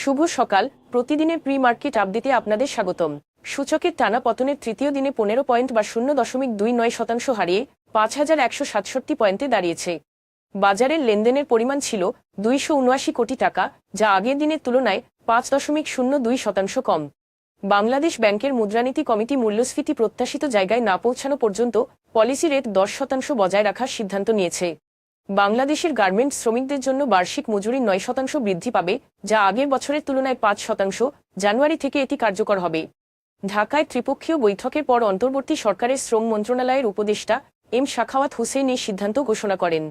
শুভ সকাল। প্রতিদিনের pre market আপডেটে আপনাদের স্বাগতম। সূচকের টানা পতনের তৃতীয় দিনে পনেরো পয়েন্ট বা শূন্য দশমিক দুই নয় শতাংশ হারিয়ে পাঁচ হাজার একশো সাতষট্টি পয়েন্টে দাঁড়িয়েছে। বাজারের লেনদেনের পরিমাণ ছিল দুইশো উনআশি কোটি টাকা, যা আগের দিনের তুলনায় পাঁচ দশমিক শূন্য দুই শতাংশ কম। বাংলাদেশ ব্যাংকের মুদ্রানীতি কমিটি মূল্যস্ফীতি প্রত্যাশিত জায়গায় না পৌঁছানো পর্যন্ত পলিসি রেট দশ শতাংশ বজায় রাখার সিদ্ধান্ত নিয়েছে। বাংলাদেশের গার্মেন্টস শ্রমিকদের জন্য বার্ষিক মজুরি নয় শতাংশ বৃদ্ধি পাবে, যা আগের বছরের তুলনায় পাঁচ শতাংশ। জানুয়ারি থেকে এটি কার্যকর হবে। ঢাকায় ত্রিপক্ষীয় বৈঠকের পর অন্তর্বর্তী সরকারের শ্রম মন্ত্রণালয়ের উপদেষ্টা এম শাখাওয়াত হোসেন এই সিদ্ধান্ত ঘোষণা করেন।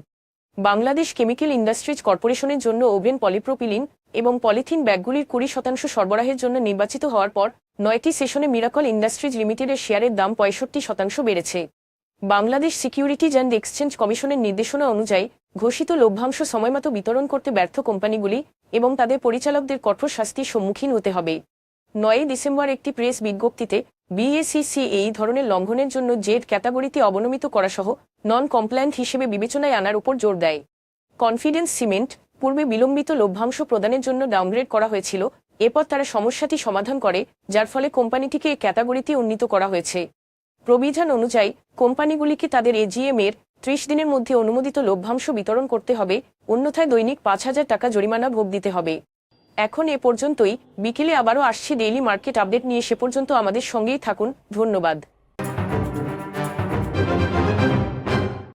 বাংলাদেশ কেমিক্যাল ইন্ডাস্ট্রিজ কর্পোরেশনের জন্য ওভেন পলিপ্রোপিলিন এবং পলিথিন ব্যাগগুলির কুড়ি শতাংশ সরবরাহের জন্য নির্বাচিত হওয়ার পর, নয়টি সেশনে মিরাকল ইন্ডাস্ট্রিজ লিমিটেডের শেয়ারের দাম পঁয়ষট্টি শতাংশ বেড়েছে। বাংলাদেশ সিকিউরিটিজ অ্যান্ড এক্সচেঞ্জ কমিশনের নির্দেশনা অনুযায়ী ঘোষিত লভ্যাংশ সময়মতো বিতরণ করতে ব্যর্থ কোম্পানিগুলি এবং তাদের পরিচালকদের কঠোর শাস্তির সম্মুখীন হতে হবে। নয়ই ডিসেম্বর একটি প্রেস বিজ্ঞপ্তিতে বিএসিসি এই ধরনের লঙ্ঘনের জন্য জেড ক্যাটাগরিতে অবনমিত করা সহ নন কমপ্লায়েন্ট হিসেবে বিবেচনায় আনার উপর জোর দেয়। কনফিডেন্স সিমেন্ট পূর্বে বিলম্বিত লভ্যাংশ প্রদানের জন্য ডাউনগ্রেড করা হয়েছিল, এরপর তারা সমস্যাটি সমাধান করে, যার ফলে কোম্পানিটিকে ক্যাটাগরিতে উন্নীত করা হয়েছে। প্রবিধান অনুযায়ী কোম্পানিগুলিকে তাদের এজিএম এর ত্রিশ দিনের মধ্যে অনুমোদিত লভ্যাংশ বিতরণ করতে হবে, অন্যথায় দৈনিক পাঁচ হাজার টাকা জরিমানা ভোগ দিতে হবে। এখন এ পর্যন্তই, বিকেলে আবারও আসছি ডেইলি মার্কেট আপডেট নিয়ে, সে পর্যন্ত আমাদের সঙ্গেই থাকুন, ধন্যবাদ।